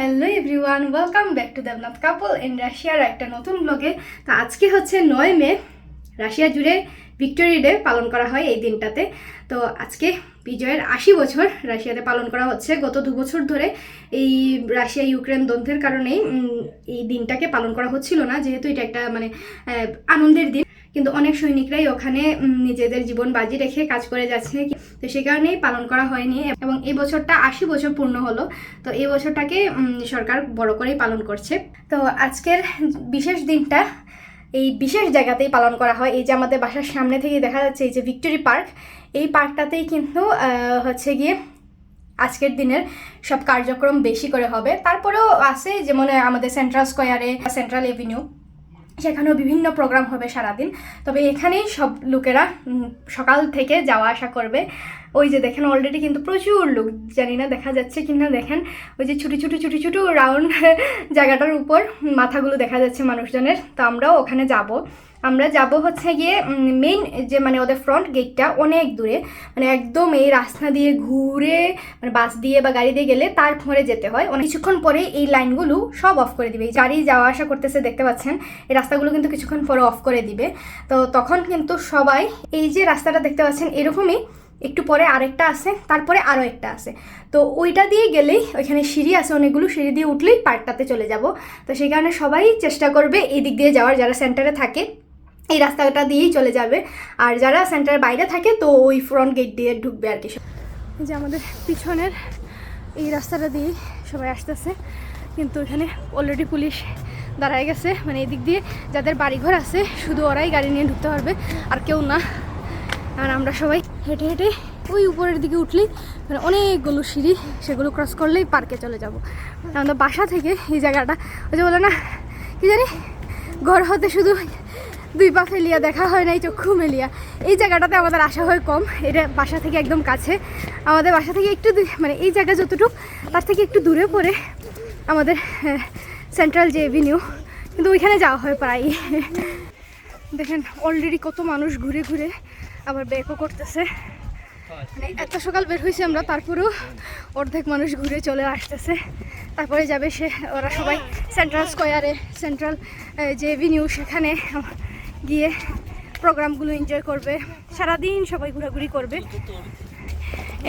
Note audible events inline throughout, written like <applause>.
Hello everyone, welcome back to Debnath couple in রাশিয়ার একটা নতুন ব্লগে। তো আজকে হচ্ছে নয় মে, রাশিয়া জুড়ে ভিক্টোরি ডে পালন করা হয় এই দিনটাতে। তো আজকে বিজয়ের আশি বছর রাশিয়াতে পালন করা হচ্ছে। গত দু বছর ধরে এই রাশিয়া ইউক্রেন দ্বন্দ্বের কারণেই এই দিনটাকে পালন করা হচ্ছিল না। যেহেতু এটা একটা মানে আনন্দের দিন। কিন্তু অনেক সৈনিকরাই ওখানে নিজেদের জীবন বাজি রেখে কাজ করে যাচ্ছে। তো সে কারণেই পালন করা হয়নি এবং এই বছরটা আশি বছর পূর্ণ হলো। তো এই বছরটাকে সরকার বড় করেই পালন করছে। তো আজকের বিশেষ দিনটা এই বিশেষ জায়গাতেই পালন করা হয়। এই যে আমাদের বাসার সামনে থেকে দেখা যাচ্ছে এই যে ভিক্টোরি পার্ক। এই পার্কটাতেই কিন্তু হচ্ছে গিয়ে আজকের দিনের সব কার্যক্রম বেশি করে হবে। তারপরেও আছে যেমন আমাদের সেন্ট্রাল স্কোয়ারে সেন্ট্রাল এভিনিউ সেখানেও বিভিন্ন প্রোগ্রাম হবে সারাদিন। তবে এখানেই সব লোকেরা সকাল থেকে যাওয়া আসা করবে। ওই যে দেখেন অলরেডি কিন্তু প্রচুর লোক, জানি না দেখা যাচ্ছে কি না দেখেন, ওই যে ছোটো ছোটো ছোটো ছোটো রাউন্ড <laughs> জায়গাটার উপর মাথাগুলো দেখা যাচ্ছে মানুষজনের। তো আমরাও ওখানে যাব। আমরা যাব হচ্ছে গিয়ে মেইন যে মানে ওদের ফ্রন্ট গেটটা অনেক দূরে। মানে একদম এই রাস্তা দিয়ে ঘুরে মানে বাস দিয়ে বা গাড়ি দিয়ে গেলে তার তারপরে যেতে হয়। অনেক কিছুক্ষণ পরে এই লাইনগুলো সব অফ করে দিবে। গাড়ি যাওয়া আসা করতেছে, দেখতে পাচ্ছেন, এই রাস্তাগুলো কিন্তু কিছুক্ষণ পরে অফ করে দিবে। তো তখন কিন্তু সবাই এই যে রাস্তাটা দেখতে পাচ্ছেন, এরকমই একটু পরে আরেকটা আছে, তারপরে আরও একটা আছে। তো ওইটা দিয়ে গেলেই ওইখানে সিঁড়ি আছে, অনেকগুলো সিঁড়ি দিয়ে উঠলেই পার্কটাতে চলে যাব। তো সেই কারণে সবাই চেষ্টা করবে এই দিক দিয়ে যাওয়ার, যারা সেন্টারে থাকে, এই রাস্তাটা দিয়েই চলে যাবে। আর যারা সেন্টারের বাইরে থাকে, তো ওই ফ্রন্ট গেট দিয়ে ঢুকবে আর কি। এই যে আমাদের পিছনের এই রাস্তাটা দিয়েই সবাই আসতেছে। কিন্তু এখানে অলরেডি পুলিশ দাঁড়ায় গেছে। মানে এদিক দিয়ে যাদের বাড়িঘর আছে, শুধু ওরাই গাড়ি নিয়ে ঢুকতে পারবে, আর কেউ না। আর আমরা সবাই হেঁটে হেঁটে ওই উপরের দিকে উঠলেই মানে অনেকগুলো সিঁড়ি, সেগুলো ক্রস করলেই পার্কে চলে যাব। আমাদের বাসা থেকে এই জায়গাটা, ওই যে বলে না, কি জানি, ঘর হতে শুধু দুই পা ফেলিয়া দেখা হয় না এই চক্ষু মেলিয়া। এই জায়গাটাতে আমাদের আসা হয় কম, এটা বাসা থেকে একদম কাছে। আমাদের বাসা থেকে একটু মানে এই জায়গা যতটুকু, তার থেকে একটু দূরে পড়ে আমাদের সেন্ট্রাল যে এভিনিউ কিন্তু ওইখানে যাওয়া হয় প্রায় দেখেন অলরেডি কত মানুষ ঘুরে ঘুরে আবার ব্যাকও করতেছে। মানে এত সকাল বের হয়েছে আমরা তারপরেও অর্ধেক মানুষ ঘুরে চলে আসতেছে। তারপরে যাবে সে ওরা সবাই সেন্ট্রাল স্কোয়ারে সেন্ট্রাল যে এভিনিউ সেখানে গিয়ে প্রোগ্রামগুলো এনজয় করবে। সারাদিন সবাই ঘোরাঘুরি করবে।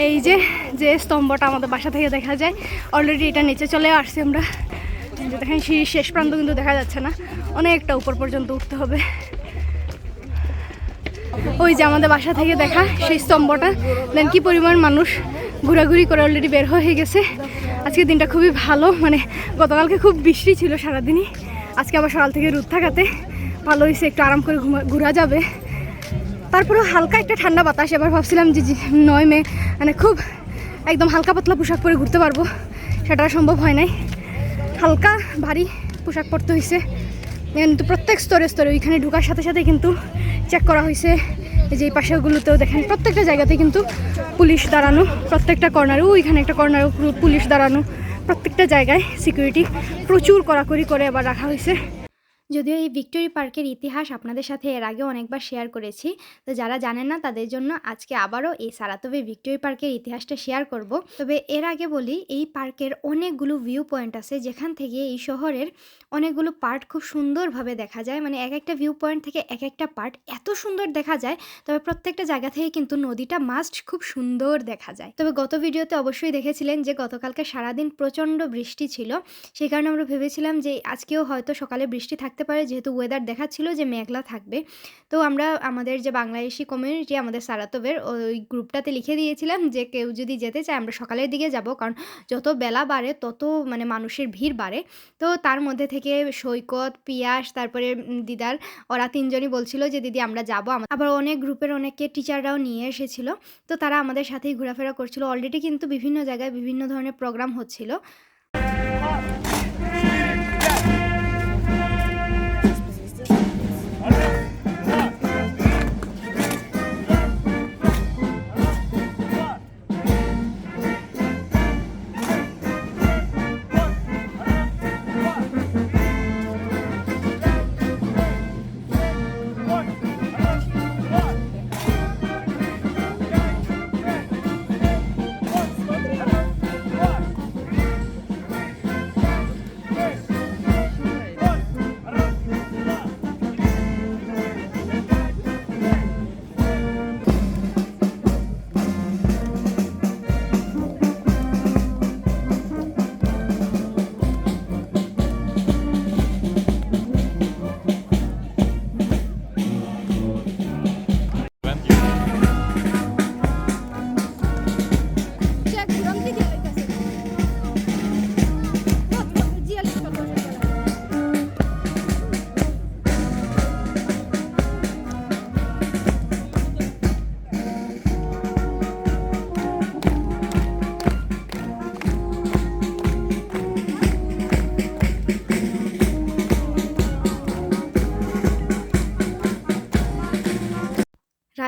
এই যে যে স্তম্ভটা আমাদের বাসা থেকে দেখা যায় অলরেডি এটা নিচে চলে আসছে আমরা। দেখেন সিঁড়ির শেষ প্রান্ত কিন্তু দেখা যাচ্ছে না। অনেকটা উপর পর্যন্ত উঠতে হবে। ওই যে আমাদের বাসা থেকে দেখা, সেই স্তম্ভটা। দেন কি পরিমাণ মানুষ ঘোরাঘুরি করে অলরেডি বের হয়ে গেছে। আজকে দিনটা খুবই ভালো মানে গতকালকে খুব বৃষ্টি ছিল সারাদিনই। আজকে আবার সকাল থেকে রোদ থাকাতে ভালো হয়েছে, একটু আরাম করে ঘোরা যাবে। তারপরেও হালকা একটা ঠান্ডা বাতাস, এবার ভাবছিলাম যে নয় মে মানে খুব একদম হালকা পাতলা পোশাক পরে ঘুরতে পারব, সেটা সম্ভব হয় নাই। হালকা ভারী পোশাক পরতে হয়েছে। কিন্তু প্রত্যেক স্তরে স্তরে, ওইখানে ঢুকার সাথে সাথে কিন্তু চেক করা হয়েছে। এই যে এই পাশেগুলোতেও দেখেন প্রত্যেকটা জায়গাতে কিন্তু পুলিশ দাঁড়ানো, প্রত্যেকটা কর্নারও ওইখানে একটা কর্নারে পুলিশ দাঁড়ানো, প্রত্যেকটা জায়গায় সিকিউরিটি প্রচুর কড়াকড়ি করে আবার রাখা হয়েছে। যদিও এই ভিক্টোরি পার্কের ইতিহাস আপনাদের সাথে এর আগে অনেকবার শেয়ার করেছি, তো যারা জানেন না তাদের জন্য আজকে আবারও এই সারাতবে ভিক্টোরি পার্কের ইতিহাসটা শেয়ার করব। তবে এর আগে বলি, এই পার্কের অনেকগুলো ভিউ পয়েন্ট আছে, যেখান থেকে এই শহরের অনেকগুলো পার্ট খুব সুন্দরভাবে দেখা যায়। মানে এক একটা ভিউ পয়েন্ট থেকে এক একটা পার্ট এত সুন্দর দেখা যায়, তবে প্রত্যেকটা জায়গা থেকে কিন্তু নদীটা মাস্ট খুব সুন্দর দেখা যায়। তবে গত ভিডিওতে অবশ্যই দেখেছিলেন যে গতকালকে সারাদিন প্রচণ্ড বৃষ্টি ছিল, সেই কারণে আমরা ভেবেছিলাম যে আজকেও হয়তো সকালে বৃষ্টি থাকতে পারে। যেহেতু ওয়েদার দেখাচ্ছিল যে মেঘলা থাকবে। তো আমরা আমাদের যে বাংলাদেশি কমিউনিটি আমাদের সারাতবের ওই গ্রুপটাতে লিখে দিয়েছিলাম যে কেউ যদি যেতে চায় আমরা সকালের দিকে যাব। কারণ যত বেলা বাড়ে, তত মানে মানুষের ভিড় বাড়ে। তো তার মধ্যে থেকে সৈকত, পিয়াস, তারপরে দিদার, ওরা তিনজনই বলছিল যে, দিদি, আমরা যাব। আবার অনেক গ্রুপের অনেকে টিচাররাও নিয়ে এসেছিল। তো তারা আমাদের সাথেই ঘোরাফেরা করছিল। অলরেডি কিন্তু বিভিন্ন জায়গায় বিভিন্ন ধরনের প্রোগ্রাম হচ্ছিল।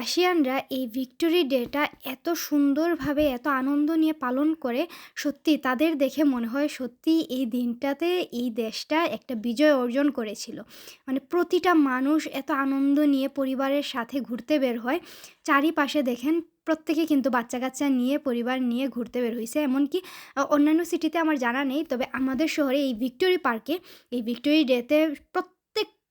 রাশিয়ানরা এই ভিক্টোরি ডেটা এত সুন্দরভাবে, এত আনন্দ নিয়ে পালন করে, সত্যি তাদের দেখে মনে হয় সত্যি এই দিনটাতে এই দেশটা একটা বিজয় অর্জন করেছিল। মানে প্রতিটা মানুষ এত আনন্দ নিয়ে পরিবারের সাথে ঘুরতে বের হয়। চারিপাশে দেখেন প্রত্যেকে কিন্তু বাচ্চা কাচ্চা নিয়ে, পরিবার নিয়ে ঘুরতে বের হয়েছে এমনকি অন্যান্য সিটিতে আমার জানা নেই, তবে আমাদের শহরে এই ভিক্টোরি পার্কে, এই ভিক্টোরি ডেতে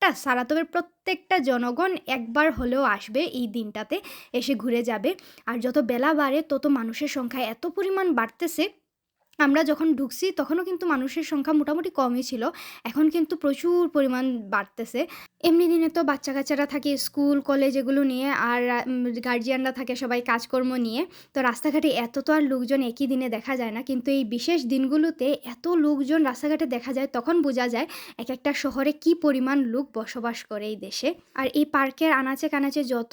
প্রত্যেকটা সারাতবের প্রত্যেকটা জনগণ একবার হলেও আসবে এই দিনটাতে, এসে ঘুরে যাবে। আর যত বেলা বাড়ে, তত মানুষের সংখ্যা এত পরিমাণ বাড়তেছে আমরা যখন ঢুকছি, তখনও কিন্তু মানুষের সংখ্যা মোটামুটি কমই ছিল। এখন কিন্তু প্রচুর পরিমাণ বাড়তেছে। এমনি দিনে তো বাচ্চা কাচ্চারা থাকে স্কুল, কলেজ এগুলো নিয়ে আর গার্জিয়ানরা থাকে সবাই কাজকর্ম নিয়ে। তো রাস্তাঘাটে এত তো আর লোকজন একই দিনে দেখা যায় না। কিন্তু এই বিশেষ দিনগুলোতে এত লোকজন রাস্তাঘাটে দেখা যায়, তখন বোঝা যায় এক একটা শহরে কি পরিমাণ লোক বসবাস করে এই দেশে। আর এই পার্কের আনাচে কানাচে যত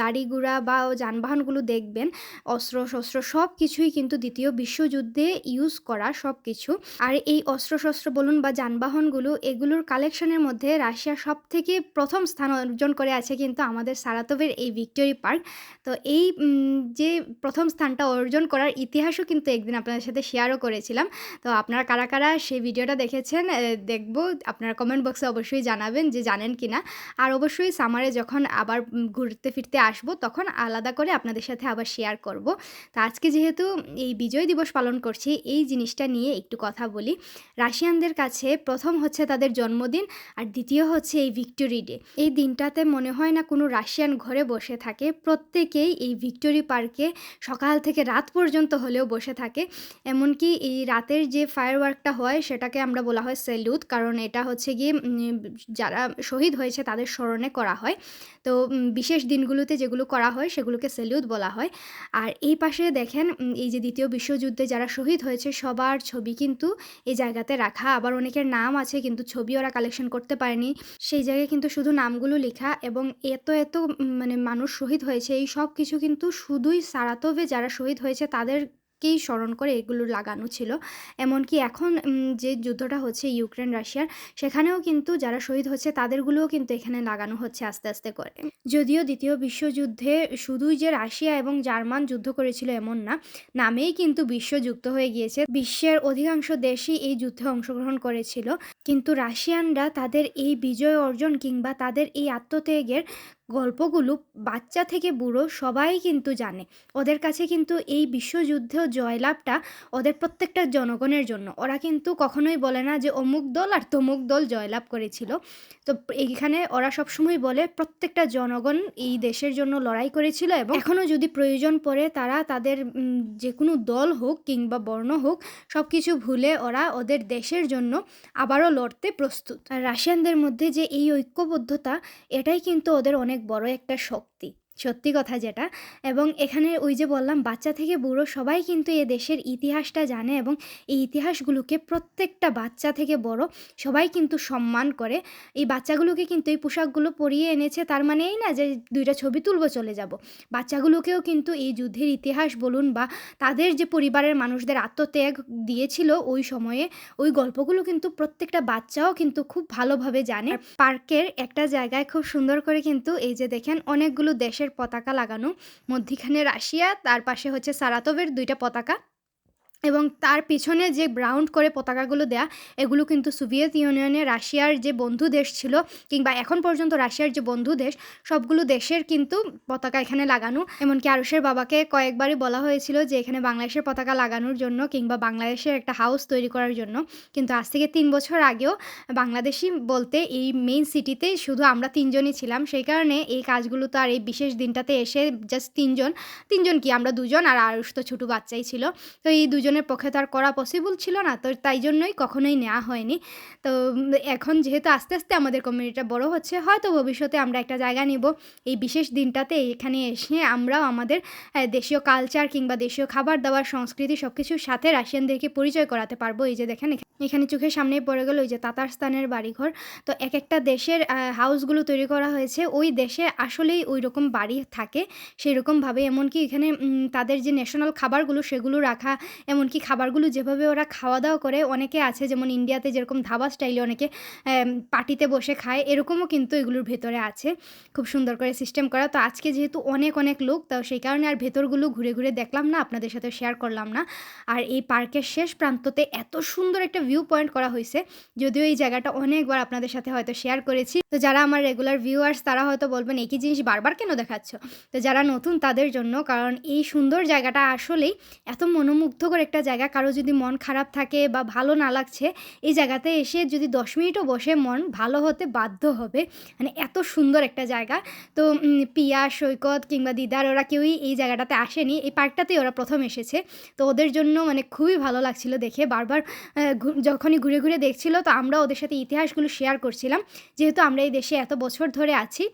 গাড়ি ঘোড়া বা যানবাহনগুলো দেখবেন অস্ত্র শস্ত্র সব কিছুই কিন্তু দ্বিতীয় বিশ্বযুদ্ধে ইউজ করা সব কিছু আর এই অস্ত্র শস্ত্র বলুন বা যানবাহনগুলো, এগুলোর কালেকশনের মধ্যে রাশিয়া সব থেকে প্রথম স্থান অর্জন করে আছে কিন্তু আমাদের সারাতোভের এই ভিক্টোরি পার্ক। তো এই যে প্রথম স্থানটা অর্জন করার ইতিহাসও কিন্তু একদিন আপনাদের সাথে শেয়ারও করেছিলাম। তো আপনারা কারা কারা সেই ভিডিওটা দেখেছেন দেখব। আপনারা কমেন্ট বক্সে অবশ্যই জানাবেন যে জানেন কি না আর অবশ্যই সামারে যখন আবার ঘুরতে ফিরতে আসব, তখন আলাদা করে আপনাদের সাথে আবার শেয়ার করব। তো আজকে যেহেতু এই বিজয় দিবস পালন করছি এই জিনিসটা নিয়ে একটু কথা বলি। রাশিয়ানদের কাছে প্রথম হচ্ছে তাদের জন্মদিন আর দ্বিতীয় হচ্ছে এই ভিক্টোরি ডে। এই দিনটাতে মনে হয় না কোনো রাশিয়ান ঘরে বসে থাকে। প্রত্যেকেই এই ভিক্টোরি পার্কে সকাল থেকে রাত পর্যন্ত হলেও বসে থাকে। এমনকি এই রাতের যে ফায়ার ওয়ার্কটা হয় সেটাকে আমরা বলা হয় সেলুট কারণ এটা হচ্ছে গিয়ে যারা শহীদ হয়েছে তাদের স্মরণে করা হয়। তো বিশেষ দিনগুলোতে যেগুলো করা হয় সেগুলোকে সেলুট বলা হয়। আর এই পাশে দেখেন এই যে দ্বিতীয় বিশ্বযুদ্ধে যারা শহীদ হয়েছে সবার ছবি কিন্তু এই জায়গাতে রাখা। আবার অনেকের নাম আছে কিন্তু ছবি ওরা কালেকশন করতে পারেনি। সেই জায়গায় কিন্তু শুধু নামগুলো লেখা এবং এত এত মানে মানুষ শহীদ হয়েছে। এই সব কিছু কিন্তু শুধুই সারাতোভে যারা শহীদ হয়েছে তাদেরকেই স্মরণ করে এগুলো লাগানো ছিল। এমনকি এখন যে যুদ্ধটা হচ্ছে ইউক্রেন, রাশিয়ার, সেখানেও কিন্তু যারা শহীদ হচ্ছে তাদেরগুলোও কিন্তু এখানে লাগানো হচ্ছে আস্তে আস্তে করে। যদিও দ্বিতীয় বিশ্বযুদ্ধে শুধুই যে রাশিয়া এবং জার্মান যুদ্ধ করেছিল এমন না, নামেই কিন্তু বিশ্ব যুক্ত হয়ে গিয়েছে। বিশ্বের অধিকাংশ দেশই এই যুদ্ধে অংশগ্রহণ করেছিল। কিন্তু রাশিয়ানরা তাদের এই বিজয় অর্জন কিংবা তাদের এই আত্মত্যাগের গল্পগুলো বাচ্চা থেকে বুড়ো সবাই কিন্তু জানে। ওদের কাছে কিন্তু এই বিশ্বযুদ্ধ জয়লাভটা ওদের প্রত্যেকটা জনগণের জন্য। ওরা কিন্তু কখনোই বলে না যে, অমুক দল আর তমুক দল জয়লাভ করেছিল। তো এইখানে ওরা সবসময় বলে, প্রত্যেকটা জনগণ এই দেশের জন্য লড়াই করেছিল এবং এখনও যদি প্রয়োজন পড়ে, তারা তাদের যে কোনো দল হোক কিংবা বর্ণ হোক সব কিছু ভুলে ওরা ওদের দেশের জন্য আবারও লড়তে প্রস্তুত। আর রাশিয়ানদের মধ্যে যে এই ঐক্যবদ্ধতা, এটাই কিন্তু ওদের অনেক বড় একটা শক্তি। সত্যি কথা যেটা। এবং এখানে ওই যে বললাম, বাচ্চা থেকে বুড়ো সবাই কিন্তু এ দেশের ইতিহাসটা জানে এবং এই ইতিহাসগুলোকে প্রত্যেকটা বাচ্চা থেকে বড় সবাই কিন্তু সম্মান করে। এই বাচ্চাগুলোকে কিন্তু এই পোশাকগুলো পরিয়ে এনেছে, তার মানে এই না যে দুইটা ছবি তুলবো, চলে যাব। বাচ্চাগুলোকেও কিন্তু এই যুদ্ধের ইতিহাস বলুন বা তাদের যে পরিবারের মানুষদের আত্মত্যাগ দিয়েছিল ওই সময়ে, ওই গল্পগুলো কিন্তু প্রত্যেকটা বাচ্চাও কিন্তু খুব ভালোভাবে জানে। পার্কের একটা জায়গায় খুব সুন্দর করে কিন্তু এই যে দেখেন, অনেকগুলো দেশের পতাকা লাগানো। মধ্যিখানে রাশিয়া তার পাশে হচ্ছে সারাতোভের দুইটা পতাকা। এবং তার পিছনে যে ব্রাউন্ড করে পতাকাগুলো দেয়া, এগুলো কিন্তু সোভিয়েত ইউনিয়নে রাশিয়ার যে বন্ধু দেশ ছিল কিংবা এখন পর্যন্ত রাশিয়ার যে বন্ধু দেশ, সবগুলো দেশের কিন্তু পতাকা এখানে লাগানো। এমনকি আরুষের বাবাকে কয়েকবারই বলা হয়েছিল যে এখানে বাংলাদেশের পতাকা লাগানোর জন্য কিংবা বাংলাদেশের একটা হাউস তৈরি করার জন্য। কিন্তু আজ থেকে তিন বছর আগেও বাংলাদেশি বলতে এই মেইন সিটিতে শুধু আমরা তিনজনই ছিলাম। সেই কারণে এই কাজগুলো তো আর এই বিশেষ দিনটাতে এসে জাস্ট তিনজন তিনজন কি আমরা দুজন আর আরুষ তো ছোটো বাচ্চাই ছিল। তো এই দুজনের পক্ষে তো আর করা পসিবল ছিল না, তো তাই জন্যই কখনোই নেওয়া হয়নি। তো এখন যেহেতু আস্তে আস্তে আমাদের কমিউনিটিটা বড় হচ্ছে, হয়তো ভবিষ্যতে আমরা একটা জায়গা নিব। এই বিশেষ দিনটাতে এখানে এসে আমরাও আমাদের দেশীয় কালচার কিংবা দেশীয় খাবার দাবার, সংস্কৃতি সব কিছুর সাথে রাশিয়ানদেরকে পরিচয় করাতে পারব। এই যে দেখেন এখানে- চোখের সামনেই পড়ে গেল ওই যে তাতারস্তানের বাড়িঘর। তো এক একটা দেশের হাউসগুলো তৈরি করা হয়েছে। ওই দেশে আসলেই ওই রকম বাড়ি থাকে সেই রকমভাবে এমনকি এখানে তাদের যে ন্যাশনাল খাবারগুলো, সেগুলো রাখা, এমনকি এমনকি খাবারগুলো যেভাবে ওরা খাওয়া দাওয়া করে, অনেকে আছে যেমন ইন্ডিয়াতে যেরকম ধাবা স্টাইলে অনেকে পার্টিতে বসে খায়, এরকমও কিন্তু এগুলোর ভেতরে আছে। খুব সুন্দর করে সিস্টেম করা। তো আজকে যেহেতু অনেক অনেক লোক, তো সেই কারণে আর ভেতরগুলো ঘুরে ঘুরে দেখলাম না, আপনাদের সাথে শেয়ার করলাম না। আর এই পার্কের শেষ প্রান্ততে এত সুন্দর একটা ভিউ পয়েন্ট করা হয়েছে, যদিও এই জায়গাটা অনেকবার আপনাদের সাথে হয়তো শেয়ার করেছি। তো যারা আমার রেগুলার ভিউয়ার্স তারা হয়তো বলবেন একই জিনিস বারবার কেন দেখাচ্ছ? তো যারা নতুন, তাদের জন্য, কারণ এই সুন্দর জায়গাটা আসলেই এত মনোমুগ্ধকর একটা জায়গা কারও যদি মন খারাপ থাকে বা ভালো না লাগছে, এই জায়গাতে এসে যদি দশ মিনিটও বসে মন ভালো হতে বাধ্য হবে। মানে এত সুন্দর একটা জায়গা। তো পিয়া, সৈকত কিংবা দিদার, ওরা কেউই এই জায়গাটাতে আসেনি। এই পার্কটাতেই ওরা প্রথম এসেছে। তো ওদের জন্য মানে খুবই ভালো লাগছিল দেখে। বারবার যখনই ঘুরে ঘুরে দেখছিল, তো আমরা ওদের সাথে ইতিহাসগুলো শেয়ার করছিলাম। যেহেতু আমরা এই দেশে এত বছর ধরে আছি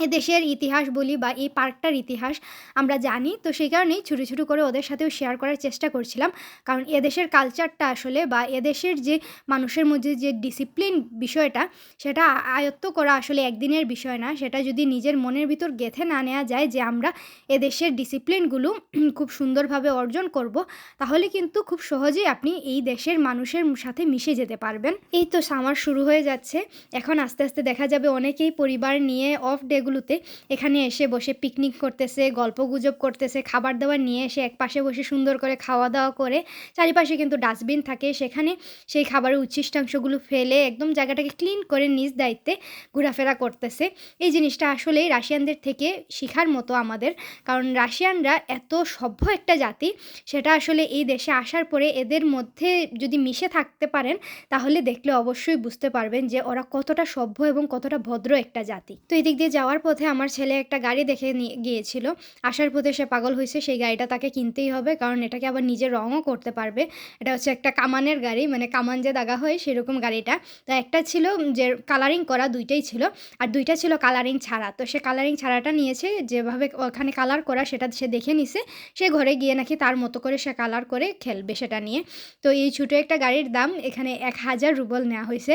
দেশের ইতিহাস বলি বা এই পার্কটার ইতিহাস আমরা জানি। তো সেই কারণেই ছোটো ছোটো করে ওদের সাথেও শেয়ার করার চেষ্টা করছিলাম। কারণ এদেশের কালচারটা আসলে বা এদেশের যে মানুষের মধ্যে যে ডিসিপ্লিন বিষয়টা, সেটা আয়ত্ত করা আসলে একদিনের বিষয় না। সেটা যদি নিজের মনের ভিতর গেঁথে না নেওয়া যায় যে আমরা এদেশের ডিসিপ্লিনগুলো <clears throat> খুব সুন্দরভাবে অর্জন করব, তাহলে কিন্তু খুব সহজেই আপনি এই দেশের মানুষের সাথে মিশে যেতে পারবেন। এই তো সামার শুরু হয়ে যাচ্ছে। এখন আস্তে আস্তে দেখা যাবে অনেকেই পরিবার নিয়ে অফ ডেগুলোতে এখানে এসে বসে পিকনিক করতেছে গল্প গুজব করতেছে, খাবার দাবার নিয়ে এসে এক পাশে বসে সুন্দর করে খাওয়া দাওয়া করে, চারিপাশে কিন্তু ডাস্টবিন থাকে, সেখানে সেই খাবারের উচ্ছিষ্টাংশগুলো ফেলে একদম জায়গাটাকে ক্লিন করে নিজ দায়িত্বে ঘোরাফেরা করতেছে। এই জিনিসটা আসলেই রাশিয়ানদের থেকে শেখার মতো আমাদের, কারণ রাশিয়ানরা এত সভ্য একটা জাতি, সেটা আসলে এই দেশে আসার পরে এদের মধ্যে যদি মিশে থাকতে পারেন, তাহলে দেখলে অবশ্যই বুঝতে পারবেন যে ওরা কতটা সভ্য এবং কতটা ভদ্র একটা জাতি। তো এদিক দিয়ে যাওয়ার পথে আমার ছেলে একটা গাড়ি দেখে নিয়ে গিয়েছিল। আসার পথে সে পাগল হয়েছে, সেই গাড়িটা তাকে কিনতেই হবে, কারণ এটাকে আবার নিজের রঙও করতে পারবে। এটা হচ্ছে একটা কামানের গাড়ি মানে কামান যে দাগা হয় সেরকম গাড়িটা। তো একটা ছিল যে কালারিং করা দুইটাই ছিল, আর দুইটা ছিল কালারিং ছাড়া। তো সে কালারিং ছাড়াটা নিয়েছে, যেভাবে ওখানে কালার করা সেটা সে দেখে নিছে। সে ঘরে গিয়ে নাকি তার মতো করে সে কালার করে খেলবে সেটা নিয়ে। তো এই ছোটো একটা গাড়ির দাম এখানে এক হাজার রুবল নেওয়া হয়েছে।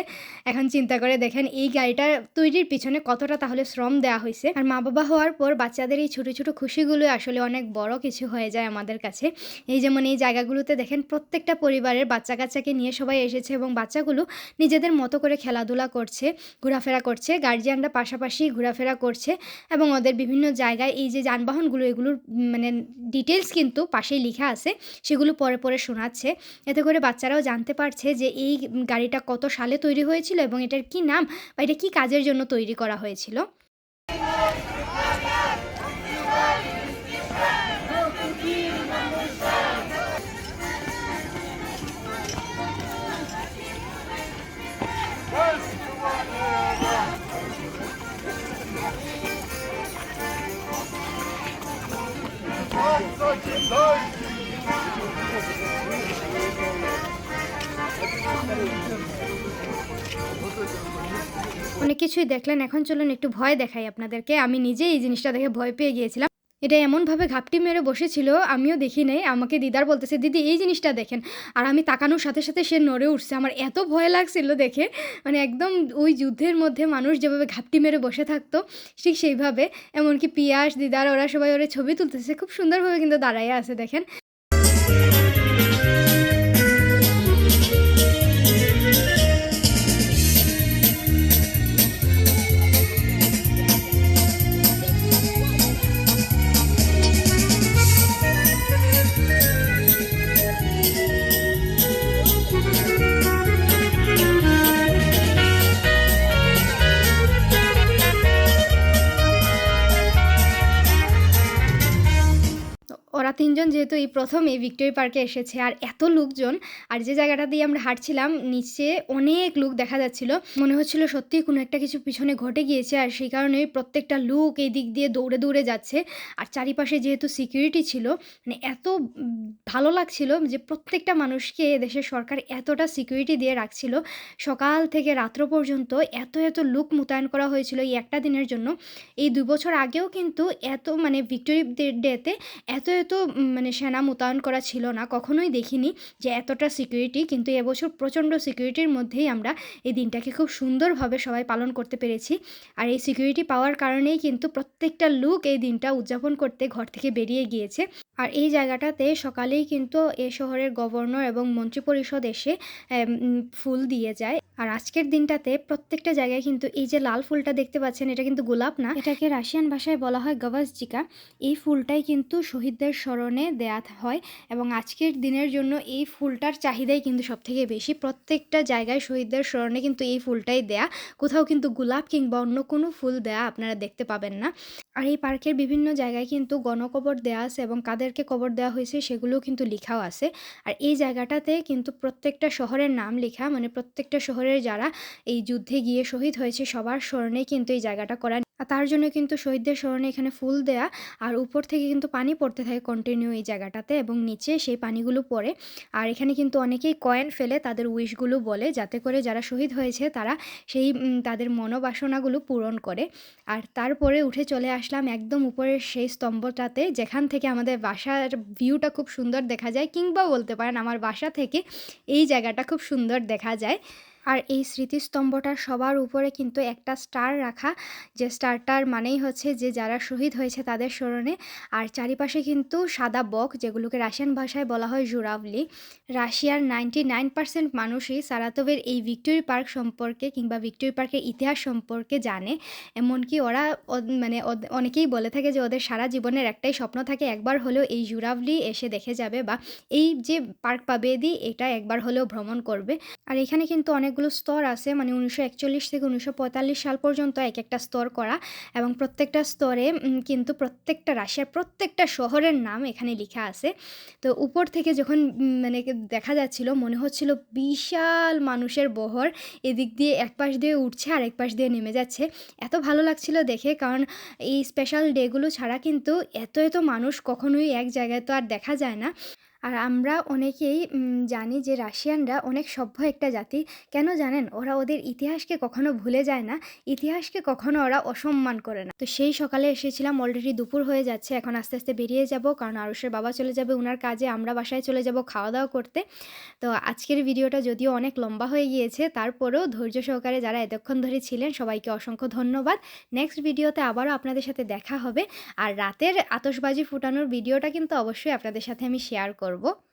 এখন চিন্তা করে দেখেন, এই গাড়িটা তৈরির পিছনে কতটা তাহলে শ্রম দেওয়া হয়েছে। আর মা বাবা হওয়ার পর বাচ্চাদের এই ছোটো ছোটো খুশিগুলো আসলে অনেক বড় কিছু হয়ে যায় আমাদের কাছে। এই যেমন এই জায়গাগুলোতে দেখেন প্রত্যেকটা পরিবারের বাচ্চা কাচ্চাকে নিয়ে সবাই এসেছে এবং বাচ্চাগুলো নিজেদের মতো করে খেলাধুলা করছে, ঘোরাফেরা করছে গার্জিয়ানরা পাশাপাশি ঘোরাফেরা করছে এবং ওদের বিভিন্ন জায়গায় এই যে যানবাহনগুলো, এগুলোর মানে ডিটেলস কিন্তু পাশেই লেখা আছে, সেগুলো পরে পরে শোনাচ্ছে। এতে করে বাচ্চারাও জানতে পারছে যে এই গাড়িটা কত সালে তৈরি হয়েছিল এবং এটার কি নাম বা এটা কি কাজের জন্য তৈরি করা হয়েছিল। Thank you. কিছুই দেখলেন, এখন চলুন একটু ভয় দেখাই আপনাদেরকে। আমি নিজেই এই জিনিসটা দেখে ভয় পেয়ে গিয়েছিলাম। এটা এমনভাবে ঘাপটি মেরে বসেছিল, আমিও দেখি নাই। আমাকে দিদার বলতেছে, দিদি, এই জিনিসটা দেখেন। আর আমি তাকানোর সাথে সাথে সে নড়ে উঠছে। আমার এত ভয় লাগছিল দেখে। মানে একদম ওই যুদ্ধের মধ্যে মানুষ যেভাবে ঘাপটি মেরে বসে থাকতো, ঠিক সেইভাবে। এমনকি পিয়াস, দিদার, ওরা সবাই ওরা ছবি তুলতেছে। খুব সুন্দরভাবে কিন্তু দাঁড়াইয়া আছে দেখেন। তিনজন যেহেতু এই প্রথম এই ভিক্টোরি পার্কে এসেছে, আর এত লোকজন, আর যে জায়গাটা দিয়ে আমরা হাঁটছিলাম, নিচে অনেক লোক দেখা যাচ্ছিল। মনে হচ্ছিল সত্যি কোনো একটা কিছু পিছনে ঘটে গিয়েছে, আর সেই কারণে প্রত্যেকটা লোক এই দিক দিয়ে দৌড়ে দৌড়ে যাচ্ছে। আর চারিপাশে যেহেতু সিকিউরিটি ছিল মানে এত ভালো লাগছিল যে প্রত্যেকটা মানুষকে দেশের সরকার এতটা সিকিউরিটি দিয়ে রাখছিল। সকাল থেকে রাত্র পর্যন্ত এত এত লোক মোতায়েন করা হয়েছিল এই একটা দিনের জন্য। এই দু বছর আগেও কিন্তু এত মানে ভিক্টোরি ডেতে এত এত মানে সেনা মোতায়েন করা ছিল না। কখনোই দেখিনি যে এতটা সিকিউরিটি কিন্তু এবছর প্রচণ্ড সিকিউরিটির মধ্যেই আমরা এই দিনটাকে খুব সুন্দরভাবে সবাই পালন করতে পেরেছি। আর এই সিকিউরিটি পাওয়ার কারণেই কিন্তু প্রত্যেকটা লুক এই দিনটা উদযাপন করতে ঘর থেকে বেরিয়ে গিয়েছে। আর এই জায়গাটাতে সকালেই কিন্তু এ শহরের গভর্নর এবং মন্ত্রিপরিষদ এসে ফুল দিয়ে যায়। আর আজকের দিনটাতে প্রত্যেকটা জায়গায় কিন্তু এই যে লাল ফুলটা দেখতে পাচ্ছেন, এটা কিন্তু গোলাপ না। এটাকে রাশিয়ান ভাষায় বলা হয় গভাসজিকা এই ফুলটাই কিন্তু শহীদদের স্মরণে দেয়া হয় এবং আজকের দিনের জন্য এই ফুলটার চাহিদাই কিন্তু সব থেকে বেশি। প্রত্যেকটা জায়গায় শহীদদের স্মরণে কিন্তু এই ফুলটাই দেয়া। কোথাও কিন্তু গোলাপ কিংবা অন্য কোনো ফুল দেয়া আপনারা দেখতে পাবেন না। আর এই পার্কের বিভিন্ন জায়গায় কিন্তু গণকবর দেওয়া আছে এবং কাদেরকে কবর দেওয়া হয়েছে সেগুলোও কিন্তু লেখাও আছে। আর এই জায়গাটাতে কিন্তু প্রত্যেকটা শহরের নাম লেখা মানে প্রত্যেকটা শহরের যারা এই যুদ্ধে গিয়ে শহীদ হয়েছে সবার স্মরণে কিন্তু এই জায়গাটা করা। তার জন্য কিন্তু শহীদদের স্মরণে এখানে ফুল দেয়া। আর উপর থেকে কিন্তু পানি পড়তে থাকে কন্টিনিউ এই জায়গাটাতে এবং নিচে সেই পানিগুলো পড়ে। আর এখানে কিন্তু অনেকেই কয়েন ফেলে তাদের উইশগুলো বলে, যাতে করে যারা শহীদ হয়েছে তারা সেই তাদের মনোবাসনাগুলো পূরণ করে। আর তারপরে উঠে চলে আসলাম একদম উপরের সেই স্তম্ভটাতে, যেখান থেকে আমাদের বাসার ভিউটা খুব সুন্দর দেখা যায়, কিংবা বলতে পারেন আমার বাসা থেকে এই জায়গাটা খুব সুন্দর দেখা যায়। আর এই স্মৃতিস্তম্ভটার সবার উপরে কিন্তু একটা স্টার রাখা। যে স্টারটার মানেই হচ্ছে যে যারা শহীদ হয়েছে তাদের স্মরণে। আর চারিপাশে কিন্তু সাদা বক, যেগুলোকে রাশিয়ান ভাষায় বলা হয় জুরাভলি রাশিয়ার নাইনটি নাইন পার্সেন্ট মানুষই সারাতোভের এই ভিক্টোরি পার্ক সম্পর্কে কিংবা ভিক্টোরি পার্কের ইতিহাস সম্পর্কে জানে। এমনকি ওরা মানে অনেকেই বলে থাকে যে ওদের সারা জীবনের একটাই স্বপ্ন থাকে, একবার হলেও এই জুরাভলি এসে দেখে যাবে বা এই যে পার্ক পাবেদি এটা একবার হলেও ভ্রমণ করবে। আর এখানে কিন্তু অনেকগুলো স্তর আছে মানে উনিশশো একচল্লিশ থেকে উনিশশো পঁয়তাল্লিশ সাল পর্যন্ত এক একটা স্তর করা এবং প্রত্যেকটা স্তরে কিন্তু প্রত্যেকটা রাশিয়ার প্রত্যেকটা শহরের নাম এখানে লেখা আছে। তো উপর থেকে যখন মানে দেখা যাচ্ছিল, মনে হচ্ছিল বিশাল মানুষের বহর, এদিক দিয়ে এক পাশ দিয়ে উঠছে আর এক পাশ দিয়ে নেমে যাচ্ছে। এত ভালো লাগছিল দেখে কারণ এই স্পেশাল ডেগুলো ছাড়া কিন্তু এত এত মানুষ কখনোই এক জায়গায় তো আর দেখা যায় না। আর আমরা অনেকেই জানি যে রাশিয়ানরা অনেক সভ্য একটা জাতি। কেন জানেন? ওরা ওদের ইতিহাসকে কখনো ভুলে যায় না। ইতিহাসকে কখনো ওরা অসম্মান করে না। তো সেই সকালে এসেছিলাম, অলরেডি দুপুর হয়ে যাচ্ছে। এখন আস্তে আস্তে বেরিয়ে যাব, কারণ আরুষের বাবা চলে যাবে ওনার কাজে। আমরা বাসায় চলে যাব খাওয়া দাওয়া করতে। তো আজকের ভিডিওটা যদিও অনেক লম্বা হয়ে গিয়েছে, তারপরেও ধৈর্য সহকারে যারা এতক্ষণ ধরে ছিলেন, সবাইকে অসংখ্য ধন্যবাদ। নেক্সট ভিডিওতে আবারও আপনাদের সাথে দেখা হবে। আর রাতের আতশবাজি ফুটানোর ভিডিওটা কিন্তু অবশ্যই আপনাদের সাথে আমি শেয়ার করব